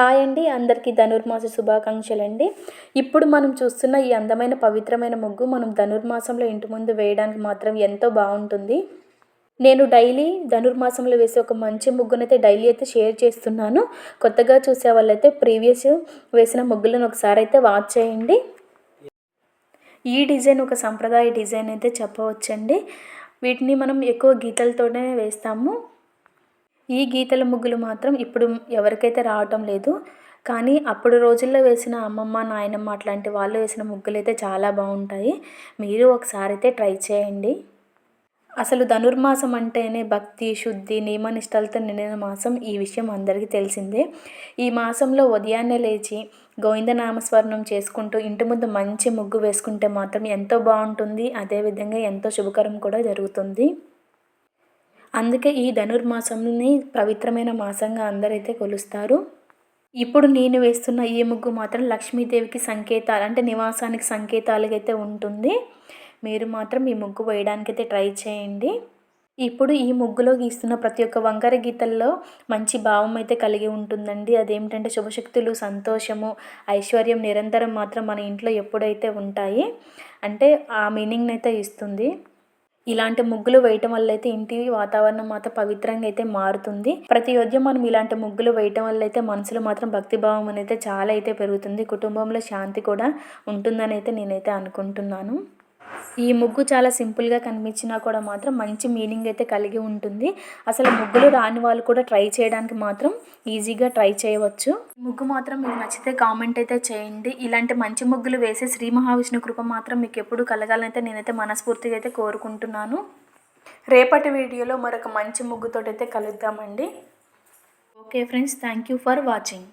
Hi అండి. అందరికీ ధనుర్మాస శుభాకాంక్షలు అండి ఇప్పుడు మనం చూస్తున్న ఈ అందమైన పవిత్రమైన ముగ్గు మనం ధనుర్మాసంలో ఇంటి ముందు వేయడానికి మాత్రం ఎంతో బాగుంటుంది. నేను డైలీ ధనుర్మాసంలో వేసే ఒక మంచి ముగ్గునైతే డైలీ అయితే షేర్ చేస్తున్నాను. కొత్తగా చూసే వాళ్ళైతే ప్రీవియస్ వేసిన ముగ్గులను ఒకసారి అయితే వాచ్ చేయండి. ఈ డిజైన్ ఒక సంప్రదాయ డిజైన్ అయితే చెప్పవచ్చండి. వీటిని మనం ఎక్కువ గీతలతోనే వేస్తాము. ఈ గీతల ముగ్గులు మాత్రం ఇప్పుడు ఎవరికైతే రావటం లేదు కానీ అప్పుడు రోజుల్లో వేసిన అమ్మమ్మ నాయనమ్మ అట్లాంటి వాళ్ళు వేసిన ముగ్గులు అయితే చాలా బాగుంటాయి. మీరు ఒకసారి అయితే ట్రై చేయండి. అసలు ధనుర్మాసం అంటేనే భక్తి శుద్ధి నియమనిష్టలతో నిండిన మాసం ఈ విషయం అందరికీ తెలిసిందే. ఈ మాసంలో ఉదయాన్నే లేచి గోవిందనామస్మరణం చేసుకుంటూ ఇంటి ముందు మంచి ముగ్గు వేసుకుంటే మాత్రం ఎంతో బాగుంటుంది అదేవిధంగా ఎంతో శుభకరం కూడా జరుగుతుంది. అందుకే ఈ ధనుర్మాసంని పవిత్రమైన మాసంగా అందరైతే కొలుస్తారు. ఇప్పుడు నేను వేస్తున్న ఈ ముగ్గు మాత్రం లక్ష్మీదేవికి సంకేతాలు అంటే నివాసానికి సంకేతాలుగా అయితే ఉంటుంది. మీరు మాత్రం ఈ ముగ్గు వేయడానికైతే ట్రై చేయండి. ఇప్పుడు ఈ ముగ్గులో గీస్తున్న ప్రతి ఒక్క వంకర గీతల్లో మంచి భావం అయితే కలిగి ఉంటుందండి. అదేమిటంటే శుభశక్తులు సంతోషము ఐశ్వర్యం నిరంతరం మాత్రం మన ఇంట్లో ఎప్పుడైతే ఉంటాయి అంటే ఆ మీనింగ్ని అయితే ఇస్తుంది. ఇలాంటి ముగ్గులు వేయటం వల్ల అయితే ఇంటి వాతావరణం మాత్రం పవిత్రంగా అయితే మారుతుంది. ప్రతి ఉదయం మనం ఇలాంటి ముగ్గులు వేయటం వల్ల అయితే మనసులో మాత్రం భక్తిభావం అనేది చాలా అయితే పెరుగుతుంది. కుటుంబంలో శాంతి కూడా ఉంటుందని అయితే నేనైతే అనుకుంటున్నాను. ఈ ముగ్గు చాలా సింపుల్గా కనిపించినా కూడా మాత్రం మంచి మీనింగ్ అయితే కలిగి ఉంటుంది. అసలు ముగ్గులు రాని వాళ్ళు కూడా ట్రై చేయడానికి మాత్రం ఈజీగా ట్రై చేయవచ్చు. ముగ్గు మాత్రం మీకు నచ్చితే కామెంట్ అయితే చేయండి. ఇలాంటి మంచి ముగ్గులు వేసి శ్రీ మహావిష్ణు కృప మాత్రం మీకు ఎప్పుడు కలగాలనైతే నేనైతే మనస్ఫూర్తిగా అయితే కోరుకుంటున్నాను. రేపటి వీడియోలో మరొక మంచి ముగ్గుతోటైతే కలుద్దామండి. Okay friends thank you for watching.